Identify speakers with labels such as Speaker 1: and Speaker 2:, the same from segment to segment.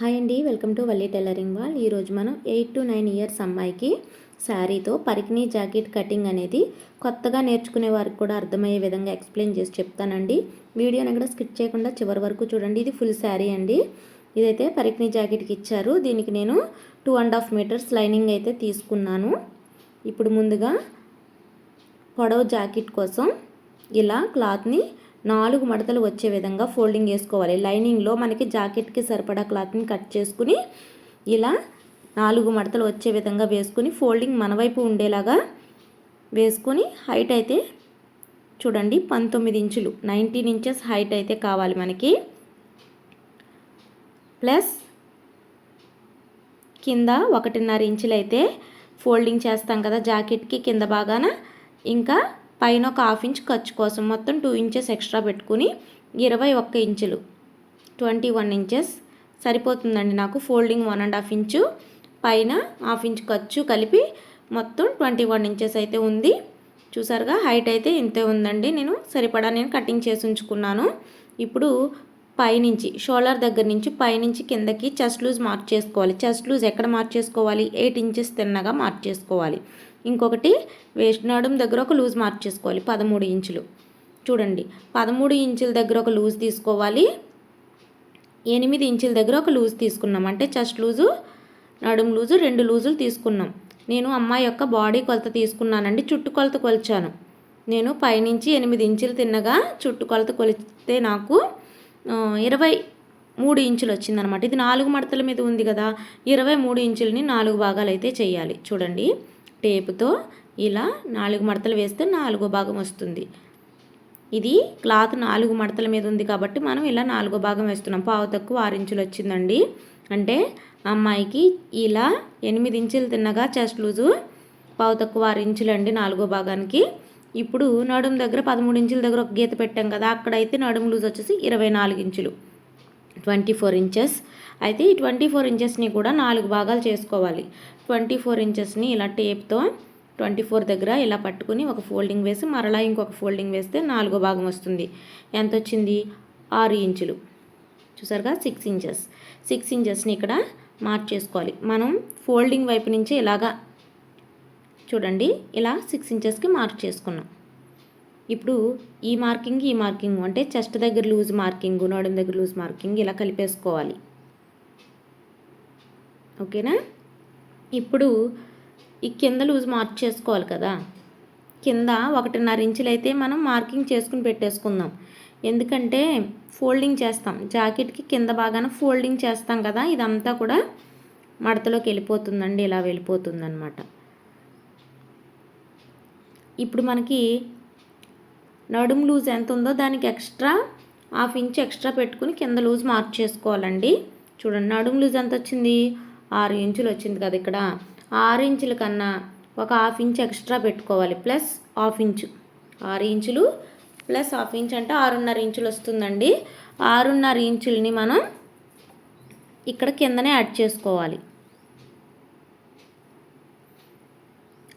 Speaker 1: Hi అండి welcome to Valli tailoring wall. ఈరోజు మనం ఎయిట్ టు నైన్ ఇయర్స్ అమ్మాయికి శారీతో పరికిణీ జాకెట్ కటింగ్ అనేది కొత్తగా నేర్చుకునే వారికి కూడా అర్థమయ్యే విధంగా ఎక్స్ప్లెయిన్ చేసి చెప్తానండి. వీడియోని కూడా స్కిప్ చేయకుండా చివరి వరకు చూడండి. ఇది ఫుల్ శారీ అండి. ఇదైతే పరికిణీ జాకెట్కి ఇచ్చారు. దీనికి నేను two and half meters lining అయితే తీసుకున్నాను. ఇప్పుడు ముందుగా పొడవు జాకెట్ కోసం ఇలా క్లాత్ని నాలుగు మడతలు వచ్చే విధంగా ఫోల్డింగ్ వేసుకోవాలి లైనింగ్లో మనకి జాకెట్కి సరిపడా క్లాత్ని కట్ చేసుకుని ఇలా నాలుగు మడతలు వచ్చే విధంగా వేసుకుని ఫోల్డింగ్ మన వైపు ఉండేలాగా వేసుకొని హైట్ అయితే చూడండి పంతొమ్మిది ఇంచులు. నైన్టీన్ ఇంచెస్ హైట్ అయితే కావాలి మనకి. ప్లస్ కింద ఒకటిన్నర ఇంచులు అయితే ఫోల్డింగ్ చేస్తాం కదా జాకెట్కి కింద బాగాన ఇంకా పైన ఒక హాఫ్ ఇంచ్ ఖర్చు కోసం మొత్తం టూ ఇంచెస్ ఎక్స్ట్రా పెట్టుకుని ఇరవై ఒక్క ఇంచులు ట్వంటీ వన్ ఇంచెస్ సరిపోతుందండి నాకు folding one and half inch పైన హాఫ్ ఇంచ్ ఖర్చు కలిపి మొత్తం ట్వంటీ వన్ ఇంచెస్ అయితే ఉంది. చూసారుగా? హైట్ అయితే ఇంతే ఉందండి. నేను సరిపడా నేను కటింగ్ చేసి ఉంచుకున్నాను. ఇప్పుడు పైనుంచి షోల్డర్ దగ్గర నుంచి పైనుంచి కిందకి చెస్ట్ లూజ్ మార్క్ చేసుకోవాలి. చెస్ట్ లూజ్ ఎక్కడ మార్క్ చేసుకోవాలి? ఎయిట్ ఇంచెస్ తిన్నగా మార్క్ చేసుకోవాలి. ఇంకొకటి వేస్ట్ నడుము దగ్గర ఒక లూజ్ మార్క్ చేసుకోవాలి పదమూడు ఇంచులు. చూడండి పదమూడు ఇంచుల దగ్గర ఒక లూజ్ తీసుకోవాలి. ఎనిమిది ఇంచుల దగ్గర ఒక లూజ్ తీసుకున్నాం. అంటే చెస్ట్ లూజు నడుం లూజు రెండు లూజులు తీసుకున్నాం. నేను అమ్మాయి యొక్క బాడీ కొలత తీసుకున్నానండి చుట్టు కొలత కొలిచాను. నేను పైనుంచి ఎనిమిది ఇంచులు తిన్నగా చుట్టు కొలత కొలిస్తే నాకు ఇరవై మూడు ఇంచులు వచ్చిందనమాట. ఇది నాలుగు మడతల మీద ఉంది కదా ఇరవై మూడు ఇంచులని నాలుగు భాగాలు అయితే చేయాలి. చూడండి టేపుతో ఇలా నాలుగు మడతలు వేస్తే నాలుగో భాగం వస్తుంది. ఇది క్లాత్ నాలుగు మడతల మీద ఉంది కాబట్టి మనం ఇలా నాలుగో భాగం వేస్తున్నాం. పావు తక్కువ ఆరు ఇంచులు వచ్చిందండి. అంటే అమ్మాయికి ఇలా ఎనిమిది ఇంచులు తిన్నగా చెస్ట్ లూజు పావు తక్కువ ఆరు ఇంచులు అండి నాలుగో భాగానికి. ఇప్పుడు నడుము దగ్గర పదమూడు ఇంచుల దగ్గర ఒక గీత పెట్టాం కదా అక్కడైతే నడుము లూజ్ వచ్చేసి ఇరవై నాలుగు ఇంచులు. Twenty four inches. అయితే ఈ ట్వంటీ ఫోర్ ఇంచెస్ని కూడా నాలుగు భాగాలు చేసుకోవాలి. ట్వంటీ ఫోర్ ఇంచెస్ని ఇలా టేప్తో ట్వంటీ ఫోర్ దగ్గర ఇలా పట్టుకుని ఒక ఫోల్డింగ్ వేసి మరలా ఇంకొక ఫోల్డింగ్ వేస్తే నాలుగో భాగం వస్తుంది. ఎంత వచ్చింది? ఆరు ఇంచులు. చూసారుగా? Six inches. సిక్స్ ఇంచెస్ని ఇక్కడ మార్క్ చేసుకోవాలి మనం ఫోల్డింగ్ వైపు నుంచి ఇలాగా చూడండి ఇలా సిక్స్ ఇంచెస్కి మార్క్ చేసుకున్నాం. ఇప్పుడు ఈ మార్కింగ్ ఈ మార్కింగ్ అంటే చెస్ట్ దగ్గర లూజ్ మార్కింగ్ నడుం దగ్గర లూజ్ మార్కింగ్ ఇలా కలిపేసుకోవాలి. ఓకేనా? ఇప్పుడు ఈ కింద లూజ్ మార్క్ చేసుకోవాలి కదా. కింద ఒకటిన్నర ఇంచులు అయితే మనం మార్కింగ్ చేసుకుని పెట్టేసుకుందాం. ఎందుకంటే ఫోల్డింగ్ చేస్తాం. జాకెట్కి కింద బాగాన ఫోల్డింగ్ చేస్తాం కదా. ఇదంతా కూడా మడతలోకి వెళ్ళిపోతుందండి. ఇలా వెళ్ళిపోతుందనమాట ఇప్పుడు మనకి నడుము లూజ్ ఎంత ఉందో దానికి ఎక్స్ట్రా హాఫ్ ఇంచ్ ఎక్స్ట్రా పెట్టుకుని కింద లూజ్ మార్క్ చేసుకోవాలండి. చూడండి నడుము లూజ్ ఎంత వచ్చింది? ఆరు ఇంచులు వచ్చింది కదా ఇక్కడ. ఆరు ఇంచుల కన్నా ఒక హాఫ్ ఇంచ్ ఎక్స్ట్రా పెట్టుకోవాలి. Plus half inch. ఆరు ఇంచులు ప్లస్ హాఫ్ ఇంచ్ అంటే ఆరున్నర ఇంచులు వస్తుందండి. ఆరున్నర ఇంచుల్ని మనం ఇక్కడ కిందనే యాడ్ చేసుకోవాలి.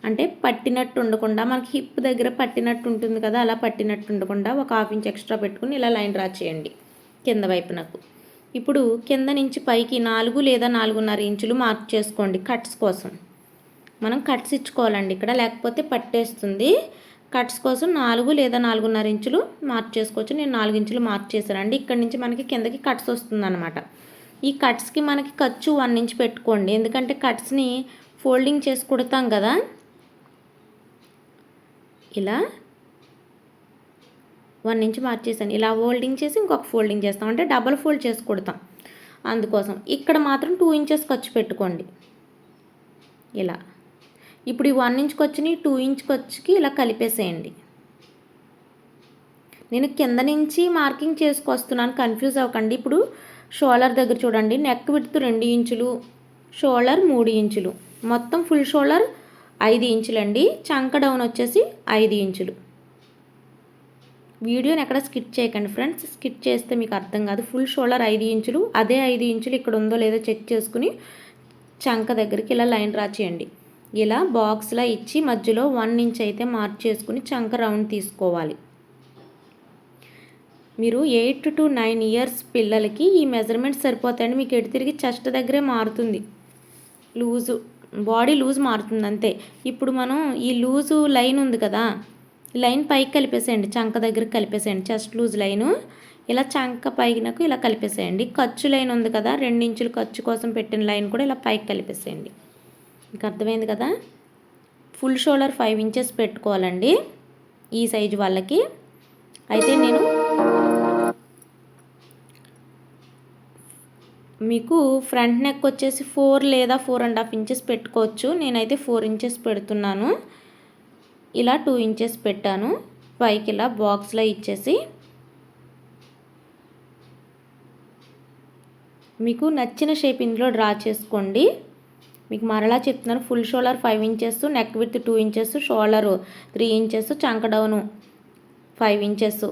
Speaker 1: అంటే పట్టినట్టు ఉండకుండా మనకి హిప్ దగ్గర పట్టినట్టు ఉంటుంది కదా అలా పట్టినట్టు ఉండకుండా ఒక హాఫ్ ఇంచ్ ఎక్స్ట్రా పెట్టుకుని ఇలా లైన్ డ్రా చేయండి. కింద వైపునకు. ఇప్పుడు కింద నుంచి పైకి నాలుగు లేదా నాలుగున్నర ఇంచులు మార్క్ చేసుకోండి కట్స్ కోసం. మనం కట్స్ ఇచ్చుకోవాలండి ఇక్కడ. లేకపోతే పట్టేస్తుంది. కట్స్ కోసం నాలుగు లేదా నాలుగున్నర ఇంచులు మార్క్ చేసుకోవచ్చు. నేను నాలుగు ఇంచులు మార్క్ చేశానండి. ఇక్కడ నుంచి మనకి కిందకి కట్స్ వస్తుందన్నమాట. ఈ కట్స్కి మనకి ఖర్చు వన్ ఇంచ్ పెట్టుకోండి. ఎందుకంటే కట్స్ని ఫోల్డింగ్ చేసి కుడతాం కదా. ఇలా వన్ ఇంచ్ మార్చేసాను. ఇలా ఫోల్డింగ్ చేసి ఇంకొక ఫోల్డింగ్ చేస్తాం. అంటే డబల్ ఫోల్డ్ చేసి కుడతాం. అందుకోసం ఇక్కడ మాత్రం టూ ఇంచెస్ ఖర్చు పెట్టుకోండి. ఇలా. ఇప్పుడు ఈ వన్ ఇంచ్ ఖర్చుని టూ ఇంచ్ ఖర్చుకి ఇలా కలిపేసేయండి. నేను కింద నుంచి మార్కింగ్ చేసుకొస్తున్నాను. కన్ఫ్యూజ్ అవ్వకండి. ఇప్పుడు షోల్డర్ దగ్గర చూడండి. నెక్ విడుతు రెండు ఇంచులు షోల్డర్ మూడు ఇంచులు. మొత్తం ఫుల్ షోల్డర్ ఐదు ఇంచులండి. చంక డౌన్ వచ్చేసి ఐదు ఇంచులు. వీడియోని ఎక్కడ స్కిప్ చేయకండి ఫ్రెండ్స్. స్కిప్ చేస్తే మీకు అర్థం కాదు. ఫుల్ షోల్డర్ ఐదు ఇంచులు అదే ఐదు ఇంచులు ఇక్కడ ఉందో లేదో చెక్ చేసుకుని చంక దగ్గరికి ఇలా లైన్ డ్రా చేయండి. ఇలా బాక్స్లో ఇచ్చి మధ్యలో వన్ ఇంచ్ అయితే మార్క్ చేసుకుని చంక రౌండ్ తీసుకోవాలి. మీరు ఎయిట్ టు నైన్ ఇయర్స్ పిల్లలకి ఈ మెజర్మెంట్స్ సరిపోతాయండి మీకు ఎటు తిరిగి చెస్ట్ దగ్గరే మారుతుంది. లూజు బాడీ లూజ్ మారుతుంది అంతే. ఇప్పుడు మనం ఈ లూజు లైన్ ఉంది కదా లైన్ పైకి కలిపేసేయండి చంక దగ్గర కలిపేసేయండి చెస్ట్ లూజ్ లైను. ఇలా చంక పైనకు ఇలా కలిపేసేయండి. ఖర్చు లైన్ ఉంది కదా రెండు ఇంచులు ఖర్చు కోసం పెట్టిన లైన్ కూడా ఇలా పైకి కలిపేసేయండి. మీకు అర్థమైంది కదా? ఫుల్ షోల్డర్ ఫైవ్ ఇంచెస్ పెట్టుకోవాలండి ఈ సైజు వాళ్ళకి. అయితే నేను మీకు ఫ్రంట్ నెక్ వచ్చేసి ఫోర్ లేదా ఫోర్ అండ్ హాఫ్ ఇంచెస్ పెట్టుకోవచ్చు. నేనైతే ఫోర్ ఇంచెస్ పెడుతున్నాను. ఇలా టూ ఇంచెస్ పెట్టాను. పైకి ఇలా బాక్స్లో ఇచ్చేసి మీకు నచ్చిన షేప్ ఇందులో డ్రా చేసుకోండి. మీకు మరలా చెప్తున్నాను full shoulder five inches neck with two inches shoulder three inches చంక డౌను ఫైవ్ ఇంచెస్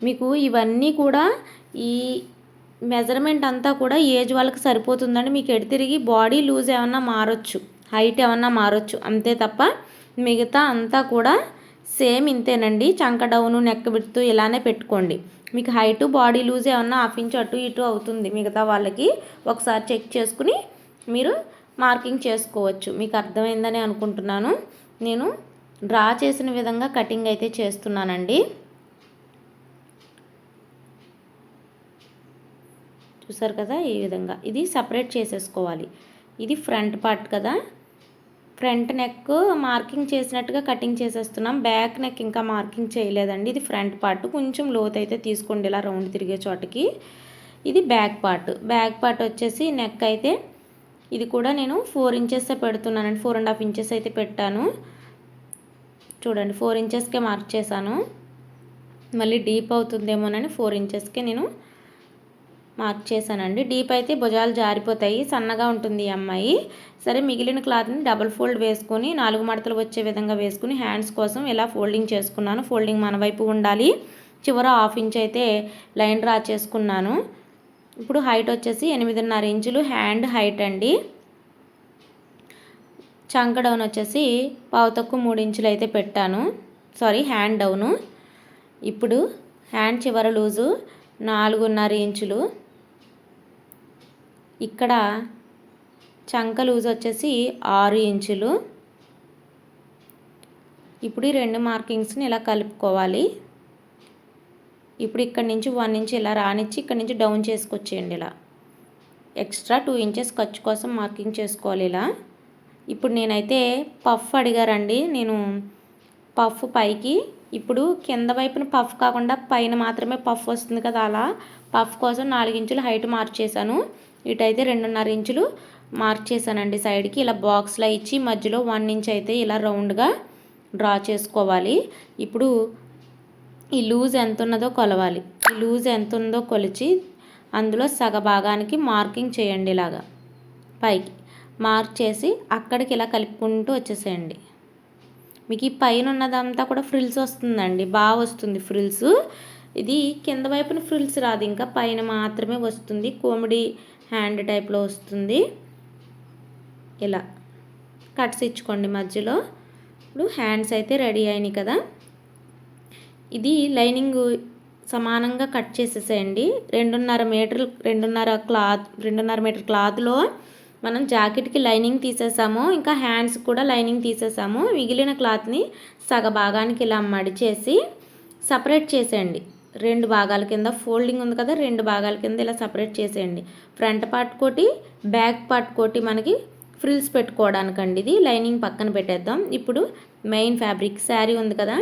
Speaker 1: మీకు ఇవన్నీ కూడా ఈ మెజర్మెంట్ అంతా కూడా ఏజ్ వాళ్ళకి సరిపోతుందండి. మీకు ఎడి తిరిగి బాడీ లూజ్ ఏమన్నా మారొచ్చు హైట్ ఏమన్నా మారొచ్చు అంతే తప్ప మిగతా అంతా కూడా సేమ్ ఇంతేనండి. చంక డౌను నెక్ విడుతూ ఇలానే పెట్టుకోండి. మీకు హైటు బాడీ లూజ్ ఏమన్నా హాఫ్ ఇంచ్ అటు ఇటు అవుతుంది. మిగతా వాళ్ళకి ఒకసారి చెక్ చేసుకుని మీరు మార్కింగ్ చేసుకోవచ్చు. మీకు అర్థమైందని అనుకుంటున్నాను. నేను డ్రా చేసిన విధంగా కటింగ్ అయితే చేస్తున్నానండి. చూసారు కదా ఈ విధంగా. ఇది సపరేట్ చేసేసుకోవాలి. ఇది ఫ్రంట్ పార్ట్ కదా. ఫ్రంట్ నెక్ మార్కింగ్ చేసినట్టుగా కటింగ్ చేసేస్తున్నాం. బ్యాక్ నెక్ ఇంకా మార్కింగ్ చేయలేదండి. ఇది ఫ్రంట్ పార్ట్. కొంచెం లోత్ అయితే తీసుకోండి ఇలా రౌండ్ తిరిగే చోటకి. ఇది బ్యాక్ పార్ట్. బ్యాక్ పార్ట్ వచ్చేసి నెక్ అయితే ఇది కూడా నేను ఫోర్ ఇంచెస్ పెడుతున్నానండి. ఫోర్ అండ్ హాఫ్ ఇంచెస్ అయితే పెట్టాను. చూడండి ఫోర్ ఇంచెస్కే మార్క్ చేశాను. మళ్ళీ డీప్ అవుతుందేమోనని ఫోర్ ఇంచెస్కే నేను మార్క్ చేశానండి. డీప్ అయితే భుజాలు జారిపోతాయి సన్నగా ఉంటుంది ఈ అమ్మాయి. సరే మిగిలిన క్లాత్ని డబుల్ ఫోల్డ్ వేసుకొని నాలుగు మడతలు వచ్చే విధంగా వేసుకుని హ్యాండ్స్ కోసం ఇలా ఫోల్డింగ్ చేసుకున్నాను. ఫోల్డింగ్ మన వైపు ఉండాలి. చివర హాఫ్ ఇంచ్ అయితే లైన్ డ్రా చేసుకున్నాను. ఇప్పుడు హైట్ వచ్చేసి ఎనిమిదిన్నర ఇంచులు హ్యాండ్ హైట్ అండి. చంక డౌన్ వచ్చేసి పావు తక్కువ మూడు ఇంచులు అయితే పెట్టాను. Sorry hand down. ఇప్పుడు హ్యాండ్ చివర లూజు నాలుగున్నర ఇంచులు. ఇక్కడ చంక లూజ్ వచ్చేసి ఆరు ఇంచులు. ఇప్పుడు ఈ రెండు మార్కింగ్స్ని ఇలా కలుపుకోవాలి. ఇప్పుడు ఇక్కడ నుంచి వన్ ఇంచ్ ఇలా రానిచ్చి ఇక్కడ నుంచి డౌన్ చేసుకొచ్చేయండి ఇలా. ఎక్స్ట్రా టూ ఇంచెస్ ఖర్చు కోసం మార్కింగ్ చేసుకోవాలి ఇలా. ఇప్పుడు నేనైతే పఫ్ అడిగారండి. నేను పఫ్ పైకి. ఇప్పుడు కింద వైపున పఫ్ కాకుండా పైన మాత్రమే పఫ్ వస్తుంది కదా అలా. పఫ్ కోసం నాలుగు ఇంచులు హైట్ మార్చేసాను ఇటైతే రెండున్నర ఇంచులు మార్క్ చేశానండి సైడ్కి. ఇలా బాక్స్లో ఇచ్చి మధ్యలో వన్ ఇంచ్ అయితే ఇలా రౌండ్గా డ్రా చేసుకోవాలి. ఇప్పుడు ఈ లూజ్ ఎంత ఉన్నదో కొలవాలి. ఈ లూజ్ ఎంత ఉందో కొలిచి అందులో సగ భాగానికి మార్కింగ్ చేయండి ఇలాగా. పైకి మార్క్ చేసి అక్కడికి ఇలా కలుపుకుంటూ వచ్చేసేయండి. మీకు ఈ పైన ఉన్నదంతా కూడా ఫ్రిల్స్ వస్తుందండి. బాగా వస్తుంది ఫ్రిల్స్. ఇది కింద వైపున ఫ్రిల్స్ రాదు. ఇంకా పైన మాత్రమే వస్తుంది. కోమిడీ హ్యాండ్ టైప్లో వస్తుంది. ఇలా కట్స్ ఇచ్చుకోండి మధ్యలో. ఇప్పుడు హ్యాండ్స్ అయితే రెడీ అయినాయి కదా. ఇది లైనింగ్ సమానంగా కట్ చేసేసేయండి. రెండున్నర మీటర్ రెండున్నర క్లాత్ రెండున్నర మీటర్ క్లాత్లో మనం జాకెట్కి లైనింగ్ తీసేసాము. ఇంకా హ్యాండ్స్ కూడా లైనింగ్ తీసేసాము. మిగిలిన క్లాత్ని సగ భాగానికి ఇలా మడిచేసి సపరేట్ చేసేయండి. రెండు భాగాల కింద ఫోల్డింగ్ ఉంది కదా రెండు భాగాల కింద ఇలా సపరేట్ చేసేయండి. ఫ్రంట్ పార్ట్ కోటి బ్యాక్ పార్ట్ కోటి మనకి ఫ్రిల్స్ పెట్టుకోవడానికండి ఇది. లైనింగ్ పక్కన పెట్టేద్దాం. ఇప్పుడు మెయిన్ ఫ్యాబ్రిక్ శారీ ఉంది కదా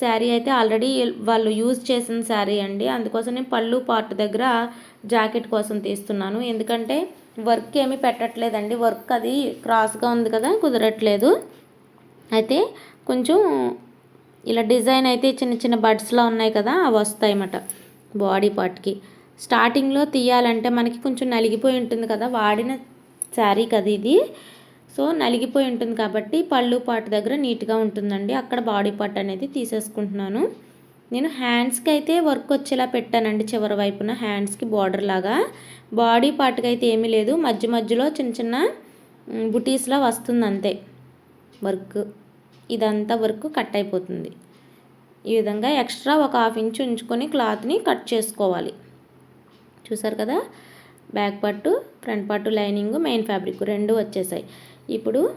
Speaker 1: శారీ అయితే ఆల్రెడీ వాళ్ళు యూజ్ చేసిన శారీ అండి. అందుకోసం నేను పళ్ళు పార్ట్ దగ్గర జాకెట్ కోసం తీస్తున్నాను. ఎందుకంటే వర్క్ ఏమీ పెట్టట్లేదండి. వర్క్ అది క్రాస్గా ఉంది కదా కుదరట్లేదు. అయితే కొంచెం ఇలా డిజైన్ అయితే చిన్న చిన్న బడ్స్లో ఉన్నాయి కదా అవి వస్తాయి అన్నమాట బాడీ పార్ట్కి స్టార్టింగ్లో తీయాలంటే మనకి కొంచెం నలిగిపోయి ఉంటుంది కదా వాడిన శారీ కదా ఇది. సో నలిగిపోయి ఉంటుంది కాబట్టి పళ్ళు పార్ట్ దగ్గర నీట్గా ఉంటుందండి. అక్కడ బాడీ పార్ట్ అనేది తీసేసుకుంటున్నాను. నేను హ్యాండ్స్కి అయితే వర్క్ వచ్చేలా పెట్టానండి చివరి వైపున హ్యాండ్స్కి బార్డర్ లాగా. బాడీ పార్ట్కి అయితే ఏమీ లేదు. మధ్య మధ్యలో చిన్న చిన్న బుటీస్లా వస్తుంది అంతే వర్క్. ఇదంతా వర్క్ కట్ అయిపోతుంది. ఈ విధంగా ఎక్స్ట్రా ఒక హాఫ్ ఇంచ్ ఉంచుకొని క్లాత్ని కట్ చేసుకోవాలి. చూసారు కదా? బ్యాక్ పట్టు ఫ్రంట్ పట్టు లైనింగ్ మెయిన్ ఫ్యాబ్రిక్ రెండు వచ్చేసాయి. ఇప్పుడు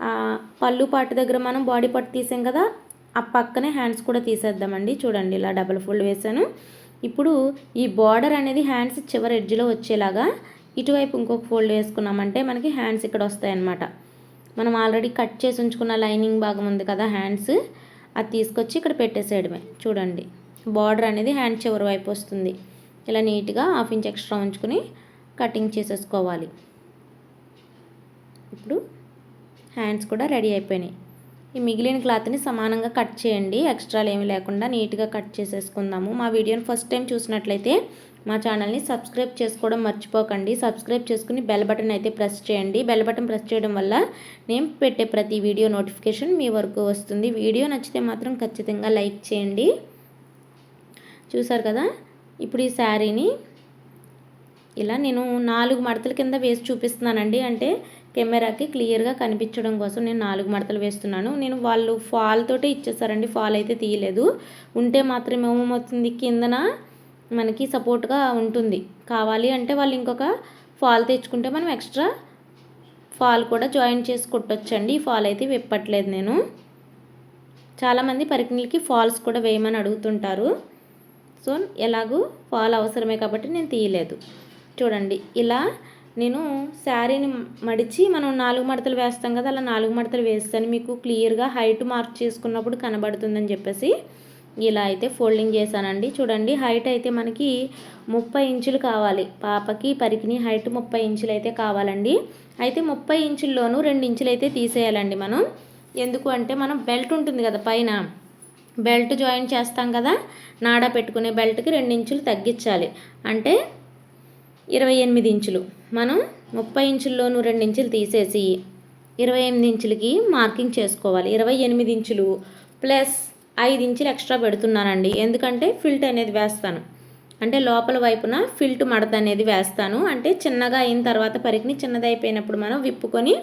Speaker 1: ఆ పళ్ళు పాటు దగ్గర మనం బాడీ పట్టు తీసాం కదా? ఆ పక్కనే హ్యాండ్స్ కూడా తీసేద్దామండి. చూడండి ఇలా డబుల్ ఫోల్డ్ వేసాను ఇప్పుడు ఈ బార్డర్ అనేది హ్యాండ్స్ చివరి ఎడ్జ్లో వచ్చేలాగా ఇటువైపు ఇంకొక ఫోల్డ్ వేసుకున్నామంటే మనకి హ్యాండ్స్ ఇక్కడ వస్తాయన్నమాట. మనం ఆల్రెడీ కట్ చేసి ఉంచుకున్న లైనింగ్ భాగం ఉంది కదా హ్యాండ్స్. అది తీసుకొచ్చి ఇక్కడ పెట్టేసేయడమే. చూడండి. బార్డర్ అనేది హ్యాండ్ చివరి వైపు వస్తుంది. ఇలా నీట్గా హాఫ్ ఇంచ్ ఎక్స్ట్రా ఉంచుకుని కటింగ్ చేసేసుకోవాలి. ఇప్పుడు హ్యాండ్స్ కూడా రెడీ అయిపోయినాయి. ఈ మిగిలిన క్లాత్ని సమానంగా కట్ చేయండి. ఎక్స్ట్రాలు ఏమి లేకుండా నీట్గా కట్ చేసేసుకుందాము. మా వీడియోని ఫస్ట్ టైం చూసినట్లయితే మా ఛానల్ని సబ్స్క్రైబ్ చేసుకోవడం మర్చిపోకండి. సబ్స్క్రైబ్ చేసుకుని బెల్ బటన్ అయితే ప్రెస్ చేయండి. బెల్ బటన్ ప్రెస్ చేయడం వల్ల నేను పెట్టే ప్రతి వీడియో నోటిఫికేషన్ మీ వరకు వస్తుంది. వీడియో నచ్చితే మాత్రం ఖచ్చితంగా లైక్ చేయండి. చూసారు కదా? ఇప్పుడు ఈ శారీని ఇలా నేను నాలుగు మడతల కింద వేసి చూపిస్తున్నానండి. అంటే కెమెరాకి క్లియర్గా కనిపించడం కోసం నేను నాలుగు మడతలు వేస్తున్నాను. నేను వాళ్ళు ఫాల్ తోటే ఇచ్చేసారండి. ఫాల్ అయితే తీయలేదు. ఉంటే మాత్రం ఏమవుతుంది? కిందన మనకి సపోర్ట్గా ఉంటుంది. కావాలి అంటే వాళ్ళు ఇంకొక ఫాల్ తెచ్చుకుంటే మనం ఎక్స్ట్రా ఫాల్ కూడా జాయిన్ చేసి కుట్టొచ్చండి. ఈ ఫాల్ అయితే విప్పట్లేదు నేను. చాలామంది పరికిణీలకి ఫాల్స్ కూడా వేయమని అడుగుతుంటారు. సో ఎలాగూ ఫాల్ అవసరమే కాబట్టి నేను తీయలేదు. చూడండి ఇలా నేను శారీని మడిచి మనం నాలుగు మడతలు వేస్తాం కదా అలా నాలుగు మడతలు వేస్తాను. మీకు క్లియర్గా హైట్ మార్క్ చేసుకున్నప్పుడు కనబడుతుందని చెప్పేసి ఇలా అయితే ఫోల్డింగ్ చేశానండి. చూడండి హైట్ అయితే మనకి ముప్పై ఇంచులు కావాలి. పాపకి పరికిని హైట్ ముప్పై ఇంచులు అయితే కావాలండి. అయితే ముప్పై ఇంచుల్లోనూ రెండు ఇంచులు అయితే తీసేయాలండి మనం. ఎందుకు అంటే మనం బెల్ట్ ఉంటుంది కదా పైన. బెల్ట్ జాయిన్ చేస్తాం కదా నాడా పెట్టుకునే బెల్ట్కి రెండు ఇంచులు తగ్గించాలి. అంటే ఇరవై ఎనిమిది ఇంచులు. మనం ముప్పై ఇంచుల్లోనూ రెండు ఇంచులు తీసేసి ఇరవై ఎనిమిది ఇంచులకి మార్కింగ్ చేసుకోవాలి. ఇరవై ఎనిమిది ఇంచులు ప్లస్ ఐదు ఇంచులు ఎక్స్ట్రా పెడుతున్నానండి. ఎందుకంటే ఫిల్ట్ అనేది వేస్తాను. అంటే లోపల వైపున ఫిల్ట్ మడత అనేది వేస్తాను. అంటే చిన్నగా అయిన తర్వాత పరికిని చిన్నదైపోయినప్పుడు మనం విప్పుకొని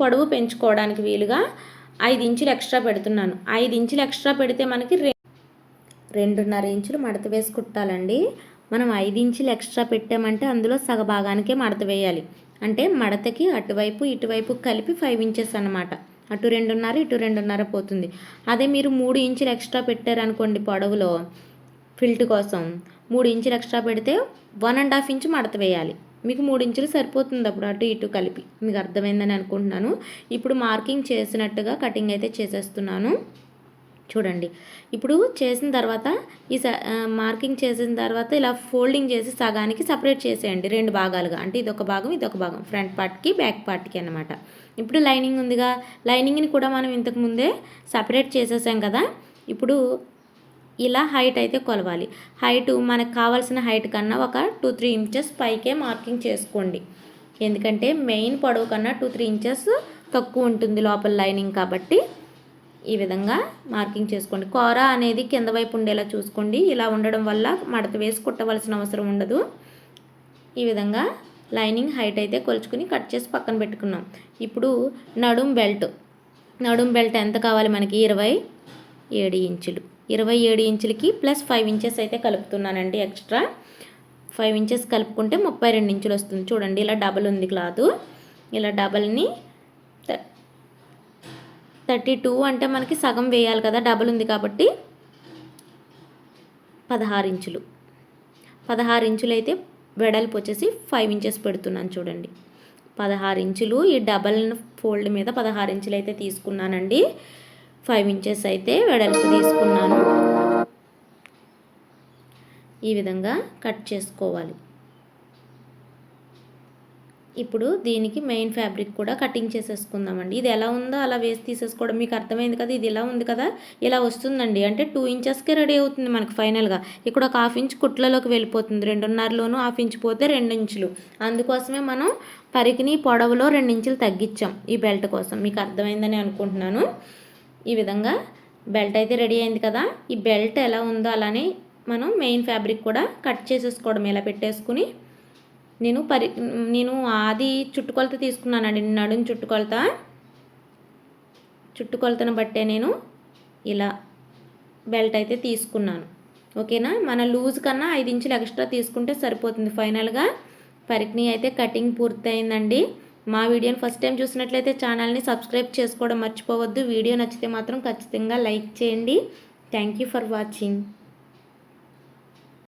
Speaker 1: పొడవు పెంచుకోవడానికి వీలుగా ఐదు ఇంచులు ఎక్స్ట్రా పెడుతున్నాను. ఐదు ఇంచులు ఎక్స్ట్రా పెడితే మనకి రెండున్నర ఇంచులు మడత వేసి కుట్టాలండి. మనం ఐదు ఇంచులు ఎక్స్ట్రా పెట్టామంటే అందులో సగభాగానికే మడత వేయాలి. అంటే మడతకి అటువైపు ఇటువైపు కలిపి ఫైవ్ ఇంచెస్ అన్నమాట. అటు రెండున్నర ఇటు రెండున్నర పోతుంది. అదే మీరు మూడు ఇంచులు ఎక్స్ట్రా పెట్టారనుకోండి పొడవులో ఫిల్ట్ కోసం. మూడు ఇంచులు ఎక్స్ట్రా పెడితే వన్ అండ్ హాఫ్ ఇంచు మడత వేయాలి. మీకు మూడు ఇంచులు సరిపోతుంది అప్పుడు అటు ఇటు కలిపి. మీకు అర్థమైందని అనుకుంటున్నాను. ఇప్పుడు మార్కింగ్ చేసినట్టుగా కటింగ్ అయితే చేసేస్తున్నాను. చూడండి. ఇప్పుడు చేసిన తర్వాత ఈ మార్కింగ్ చేసిన తర్వాత ఇలా ఫోల్డింగ్ చేసి సగానికి సపరేట్ చేసేయండి రెండు భాగాలుగా. అంటే ఇది ఒక భాగం ఇది ఒక భాగం. ఫ్రంట్ పార్ట్కి బ్యాక్ పార్ట్కి అనమాట ఇప్పుడు లైనింగ్ ఉందిగా. లైనింగ్ని కూడా మనం ఇంతకు ముందే సపరేట్ చేసేసాం కదా. ఇప్పుడు ఇలా హైట్ అయితే కొలవాలి. హైట్ మనకు కావాల్సిన హైట్ కన్నా ఒక టూ త్రీ ఇంచెస్ పైకే మార్కింగ్ చేసుకోండి. ఎందుకంటే మెయిన్ పొడవు కన్నా టూ త్రీ ఇంచెస్ తక్కువ ఉంటుంది లోపల లైనింగ్ కాబట్టి. ఈ విధంగా మార్కింగ్ చేసుకోండి. కూర అనేది కింద వైపు ఉండేలా చూసుకోండి. ఇలా ఉండడం వల్ల మడత వేసి కుట్టవలసిన అవసరం ఉండదు. ఈ విధంగా లైనింగ్ హైట్ అయితే కొలుచుకుని కట్ చేసి పక్కన పెట్టుకున్నాం. ఇప్పుడు నడుం బెల్ట్. నడుం బెల్ట్ ఎంత కావాలి మనకి? ఇరవై ఏడు ఇంచులు. ఇరవై ఏడు ఇంచులకి ప్లస్ ఫైవ్ ఇంచెస్ అయితే కలుపుతున్నానండి ఎక్స్ట్రా. ఫైవ్ ఇంచెస్ కలుపుకుంటే ముప్పై రెండు ఇంచులు వస్తుంది. చూడండి ఇలా డబల్ ఉంది క్లాత్. ఇలా డబల్ని థర్టీ టూ అంటే మనకి సగం వేయాలి కదా డబుల్ ఉంది కాబట్టి పదహారు ఇంచులు. పదహారు ఇంచులు అయితే వెడల్పు వచ్చేసి ఫైవ్ ఇంచెస్ పెడుతున్నాను చూడండి. పదహారు ఇంచులు ఈ డబల్ ఫోల్డ్ మీద పదహారు ఇంచులు అయితే తీసుకున్నానండి. ఫైవ్ ఇంచెస్ అయితే వెడల్పు తీసుకున్నాను. ఈ విధంగా కట్ చేసుకోవాలి. ఇప్పుడు దీనికి మెయిన్ ఫ్యాబ్రిక్ కూడా కటింగ్ చేసేసుకుందామండి. ఇది ఎలా ఉందో అలా వేసి తీసేసుకోవడం. మీకు అర్థమైంది కదా? ఇది ఇలా ఉంది కదా? ఇలా వస్తుందండి. అంటే టూ ఇంచెస్కే రెడీ అవుతుంది మనకు ఫైనల్గా ఇక్కడ ఒక హాఫ్ ఇంచ్ కుట్లలోకి వెళ్ళిపోతుంది. రెండున్నరలోనూ హాఫ్ ఇంచ్ పోతే రెండు ఇంచులు. అందుకోసమే మనం పరికిని పొడవులో రెండు ఇంచులు తగ్గించాం ఈ బెల్ట్ కోసం. మీకు అర్థమైందని అనుకుంటున్నాను. ఈ విధంగా బెల్ట్ అయితే రెడీ అయింది కదా? ఈ బెల్ట్ ఎలా ఉందో అలానే మనం మెయిన్ ఫ్యాబ్రిక్ కూడా కట్ చేసేసుకోవడం. ఇలా పెట్టేసుకుని నేను పరి నేను ఆది చుట్టుకొలత తీసుకున్నానండి. నడుం చుట్టుకొలత చుట్టుకొలతను బట్టే నేను ఇలా బెల్ట్ అయితే తీసుకున్నాను. ఓకేనా? మన లూజ్ కన్నా ఐదు ఇంచులు ఎక్స్ట్రా తీసుకుంటే సరిపోతుంది. ఫైనల్గా పరిక్ని అయితే కటింగ్ పూర్తయిందండి. మా వీడియోని ఫస్ట్ టైం చూసినట్లయితే ఛానల్ని సబ్స్క్రైబ్ చేసుకోవడం మర్చిపోవద్దు. వీడియో నచ్చితే మాత్రం ఖచ్చితంగా లైక్ చేయండి. Thank you for watching.